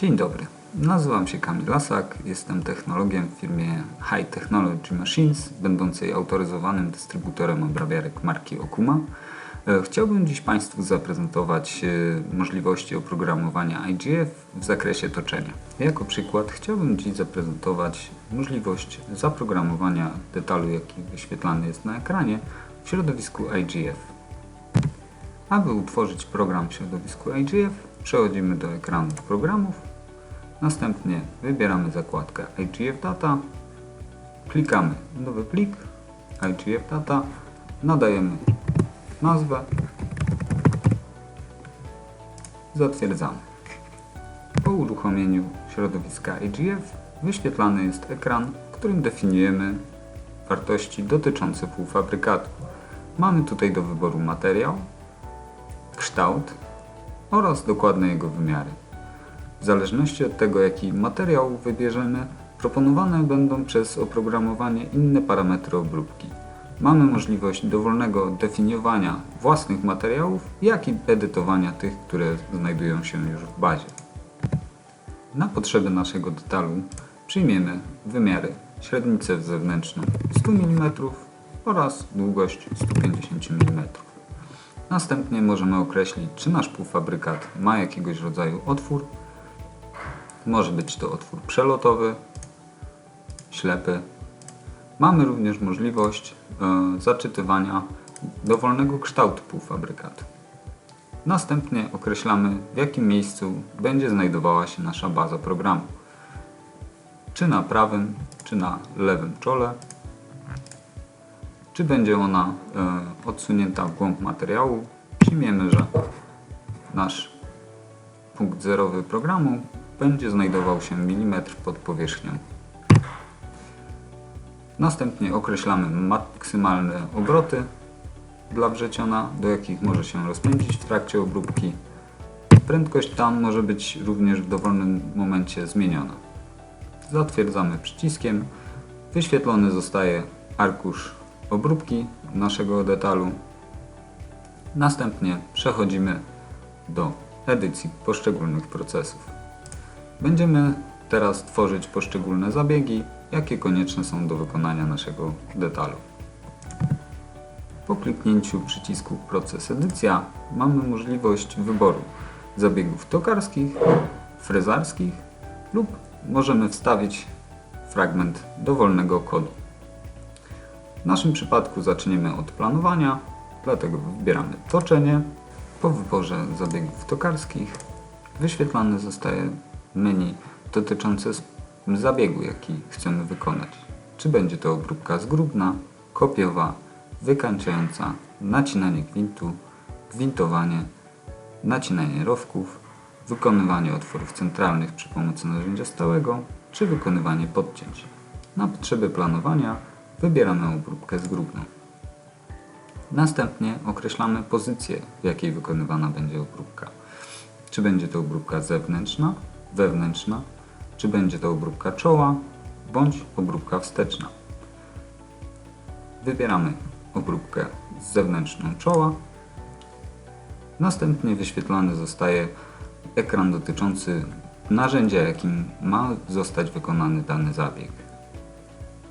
Dzień dobry. Nazywam się Kamil Lasak, jestem technologiem w firmie High Technology Machines, będącej autoryzowanym dystrybutorem obrabiarek marki Okuma. E, Chciałbym dziś Państwu zaprezentować e, możliwości oprogramowania IGF w zakresie toczenia. Jako przykład chciałbym dziś zaprezentować możliwość zaprogramowania detalu, jaki wyświetlany jest na ekranie w środowisku IGF. Aby utworzyć program w środowisku IGF, przechodzimy do ekranu programów, następnie wybieramy zakładkę IGF Data, klikamy nowy plik, IGF Data, nadajemy nazwę, zatwierdzamy. Po uruchomieniu środowiska IGF wyświetlany jest ekran, w którym definiujemy wartości dotyczące półfabrykatu. Mamy tutaj do wyboru materiał, kształt oraz dokładne jego wymiary. W zależności od tego, jaki materiał wybierzemy, proponowane będą przez oprogramowanie inne parametry obróbki. Mamy możliwość dowolnego definiowania własnych materiałów, jak i edytowania tych, które znajdują się już w bazie. Na potrzeby naszego detalu przyjmiemy wymiary średnicę zewnętrzną 100 mm oraz długość 150 mm. Następnie możemy określić, czy nasz półfabrykat ma jakiegoś rodzaju otwór. Może być to otwór przelotowy, ślepy. Mamy również możliwość e, zaczytywania dowolnego kształtu półfabrykatu. Następnie określamy, w jakim miejscu będzie znajdowała się nasza baza programu. Czy na prawym, czy na lewym czole czy będzie ona e, odsunięta w głąb materiału. Przyjmiemy, że nasz punkt zerowy programu będzie znajdował się milimetr pod powierzchnią. Następnie określamy maksymalne obroty dla wrzeciona, do jakich może się rozpędzić w trakcie obróbki. Prędkość tam może być również w dowolnym momencie zmieniona. Zatwierdzamy przyciskiem. Wyświetlony zostaje arkusz obróbki naszego detalu. Następnie przechodzimy do edycji poszczególnych procesów. Będziemy teraz tworzyć poszczególne zabiegi, jakie konieczne są do wykonania naszego detalu. Po kliknięciu przycisku Proces Edycja mamy możliwość wyboru zabiegów tokarskich, frezarskich lub możemy wstawić fragment dowolnego kodu. W naszym przypadku zaczniemy od planowania, dlatego wybieramy toczenie. Po wyborze zabiegów tokarskich wyświetlane zostaje menu dotyczące zabiegu, jaki chcemy wykonać. Czy będzie to obróbka zgrubna, kopiowa, wykańczająca, nacinanie gwintu, gwintowanie, nacinanie rowków, wykonywanie otworów centralnych przy pomocy narzędzia stałego, czy wykonywanie podcięć. Na potrzeby planowania Wybieramy obróbkę zgrubną. Następnie określamy pozycję, w jakiej wykonywana będzie obróbka. Czy będzie to obróbka zewnętrzna, wewnętrzna, czy będzie to obróbka czoła, bądź obróbka wsteczna. Wybieramy obróbkę zewnętrzną czoła. Następnie wyświetlany zostaje ekran dotyczący narzędzia, jakim ma zostać wykonany dany zabieg.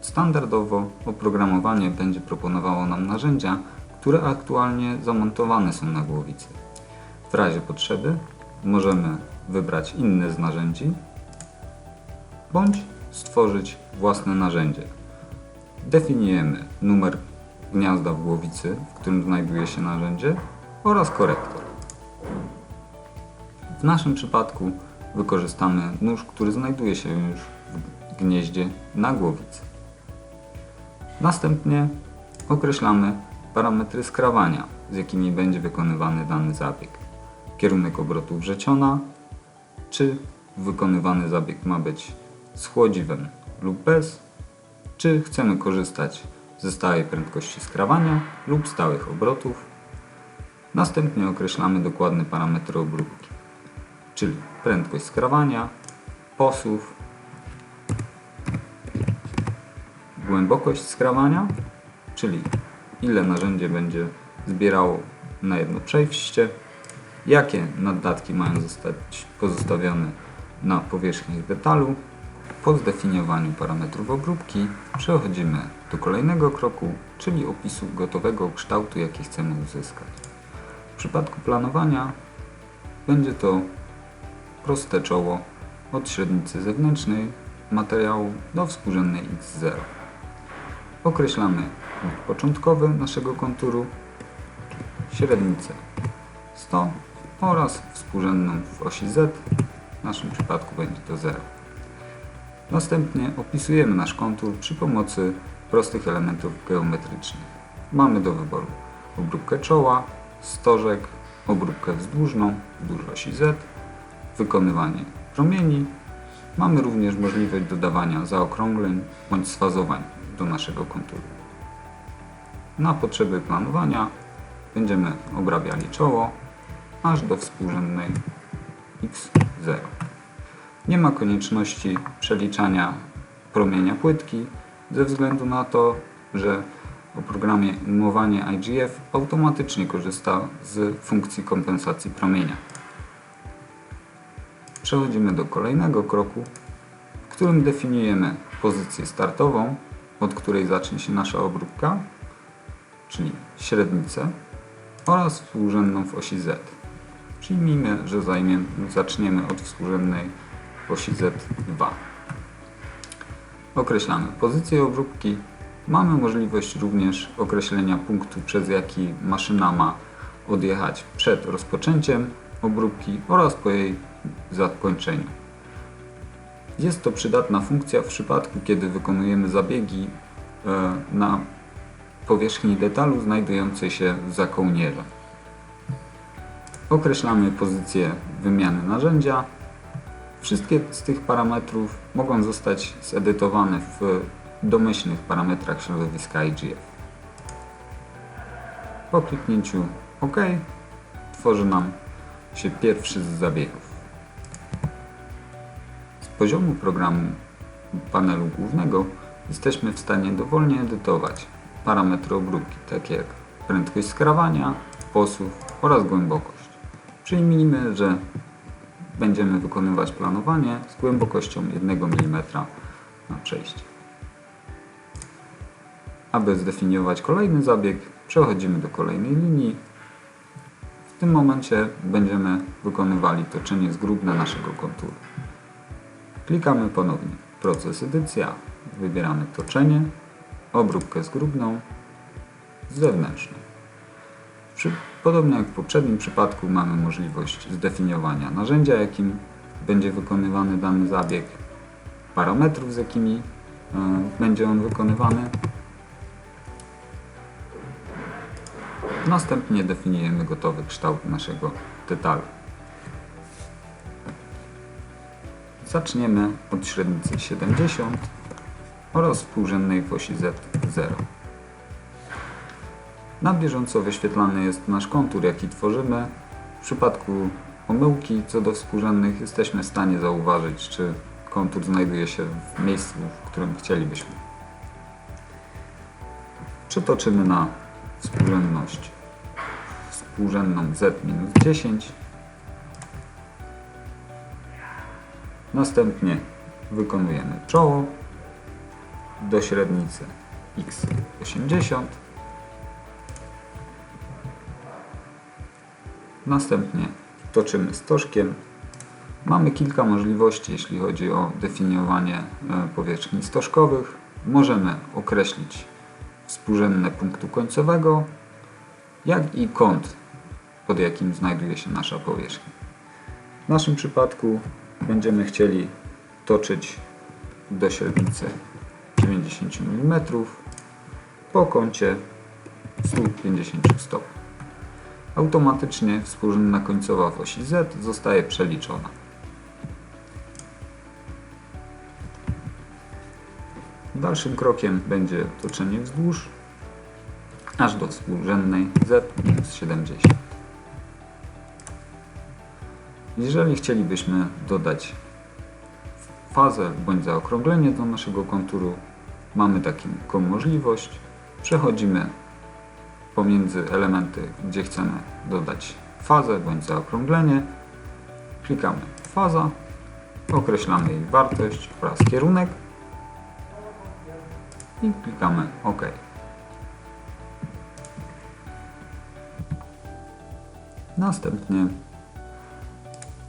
Standardowo oprogramowanie będzie proponowało nam narzędzia, które aktualnie zamontowane są na głowicy. W razie potrzeby możemy wybrać inne z narzędzi bądź stworzyć własne narzędzie. Definiujemy numer gniazda w głowicy, w którym znajduje się narzędzie oraz korektor. W naszym przypadku wykorzystamy nóż, który znajduje się już w gnieździe na głowicy. Następnie określamy parametry skrawania, z jakimi będzie wykonywany dany zabieg. Kierunek obrotu wrzeciona, czy wykonywany zabieg ma być z chłodziwem lub bez, czy chcemy korzystać ze stałej prędkości skrawania lub stałych obrotów. Następnie określamy dokładne parametry obróbki, czyli prędkość skrawania, posuw, głębokość skrawania, czyli ile narzędzie będzie zbierało na jedno przejście, jakie naddatki mają zostać pozostawione na powierzchni detalu. Po zdefiniowaniu parametrów obróbki przechodzimy do kolejnego kroku, czyli opisu gotowego kształtu, jaki chcemy uzyskać. W przypadku planowania będzie to proste czoło od średnicy zewnętrznej materiału do współrzędnej x0. Określamy początkowy naszego konturu, średnicę 100 oraz współrzędną w osi z, w naszym przypadku będzie to 0. Następnie opisujemy nasz kontur przy pomocy prostych elementów geometrycznych. Mamy do wyboru obróbkę czoła, stożek, obróbkę wzdłużną wzdłuż osi z, wykonywanie promieni. Mamy również możliwość dodawania zaokrągleń bądź sfazowań do naszego konturu. Na potrzeby planowania będziemy obrabiali czoło aż do współrzędnej x0. Nie ma konieczności przeliczania promienia płytki ze względu na to, że oprogramowanie umowanie IGF automatycznie korzysta z funkcji kompensacji promienia. Przechodzimy do kolejnego kroku, w którym definiujemy pozycję startową, od której zacznie się nasza obróbka, czyli średnicę oraz współrzędną w osi Z. Przyjmijmy, że zajmiemy, zaczniemy od współrzędnej osi Z2. Określamy pozycję obróbki. Mamy możliwość również określenia punktu, przez jaki maszyna ma odjechać przed rozpoczęciem obróbki oraz po jej zakończeniu. Jest to przydatna funkcja w przypadku, kiedy wykonujemy zabiegi e, na powierzchni detalu znajdującej się za kołnierzem. Określamy pozycję wymiany narzędzia. Wszystkie z tych parametrów mogą zostać zedytowane w domyślnych parametrach środowiska IGF. Po kliknięciu OK tworzy nam się pierwszy z zabiegów. Z poziomu programu panelu głównego jesteśmy w stanie dowolnie edytować parametry obróbki, takie jak prędkość skrawania, posuw oraz głębokość. Przyjmijmy, że będziemy wykonywać planowanie z głębokością 1 mm na przejście. Aby zdefiniować kolejny zabieg, przechodzimy do kolejnej linii. W tym momencie będziemy wykonywali toczenie zgrubne naszego konturu. Klikamy ponownie proces edycja, wybieramy toczenie, obróbkę zgrubną, zewnętrzną. Przy, podobnie jak w poprzednim przypadku mamy możliwość zdefiniowania narzędzia, jakim będzie wykonywany dany zabieg, parametrów, z jakimi y, będzie on wykonywany. Następnie definiujemy gotowy kształt naszego detalu. Zaczniemy od średnicy 70 oraz współrzędnej w osi Z0. Na bieżąco wyświetlany jest nasz kontur, jaki tworzymy. W przypadku pomyłki co do współrzędnych jesteśmy w stanie zauważyć, czy kontur znajduje się w miejscu, w którym chcielibyśmy. Przetoczymy na współrzędność współrzędną Z-10. Następnie wykonujemy czoło do średnicy x80. Następnie toczymy stożkiem. Mamy kilka możliwości, jeśli chodzi o definiowanie e, powierzchni stożkowych. Możemy określić współrzędne punktu końcowego, jak i kąt, pod jakim znajduje się nasza powierzchnia. W naszym przypadku będziemy chcieli toczyć do średnicy 90 mm po kącie 150 stopni. Automatycznie współrzędna końcowa w osi Z zostaje przeliczona. Dalszym krokiem będzie toczenie wzdłuż aż do współrzędnej Z minus 70. Jeżeli chcielibyśmy dodać fazę bądź zaokrąglenie do naszego konturu, mamy taką możliwość. Przechodzimy pomiędzy elementy, gdzie chcemy dodać fazę bądź zaokrąglenie. Klikamy faza określamy jej wartość oraz kierunek i klikamy OK. Następnie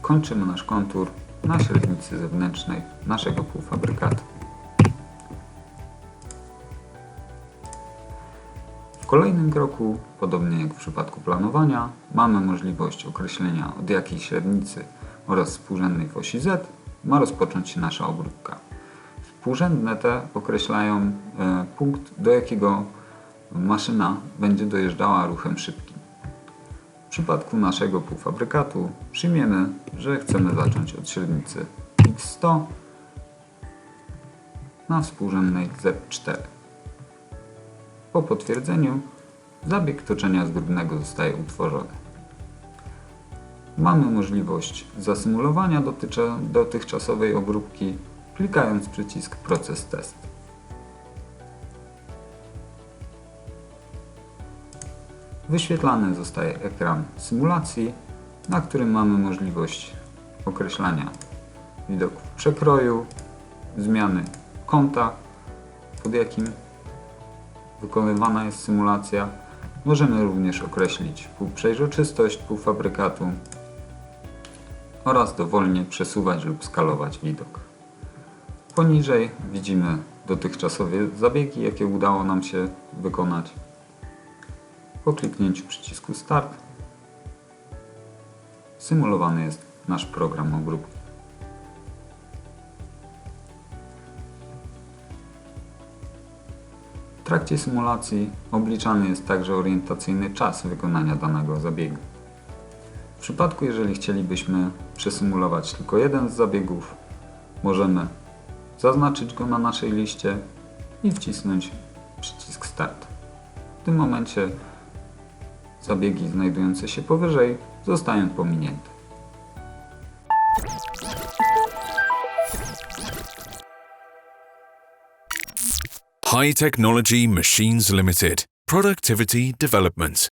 kończymy nasz kontur na średnicy zewnętrznej naszego półfabrykatu. Kolejnym kroku, podobnie jak w przypadku planowania, mamy możliwość określenia od jakiej średnicy oraz współrzędnej w osi Z ma rozpocząć się nasza obróbka. Współrzędne te określają e, punkt, do jakiego maszyna będzie dojeżdżała ruchem szybkim. W przypadku naszego półfabrykatu przyjmiemy, że chcemy zacząć od średnicy x100 na współrzędnej z4. Po potwierdzeniu zabieg toczenia zgrubnego zostaje utworzony. Mamy możliwość zasymulowania dotychczasowej obróbki klikając przycisk Proces test. Wyświetlany zostaje ekran symulacji, na którym mamy możliwość określania widoków przekroju, zmiany kąta, pod jakim wykonywana jest symulacja. Możemy również określić półprzejrzystość półfabrykatu oraz dowolnie przesuwać lub skalować widok. Poniżej widzimy dotychczasowe zabiegi, jakie udało nam się wykonać. Po kliknięciu przycisku Start symulowany jest nasz program obróbki. Trakcie symulacji obliczany jest także orientacyjny czas wykonania danego zabiegu. W przypadku, jeżeli chcielibyśmy przesymulować tylko jeden z zabiegów, możemy zaznaczyć go na naszej liście i wcisnąć przycisk Start. W tym momencie zabiegi znajdujące się powyżej zostają pominięte. High Technology Machines Limited. Productivity Development.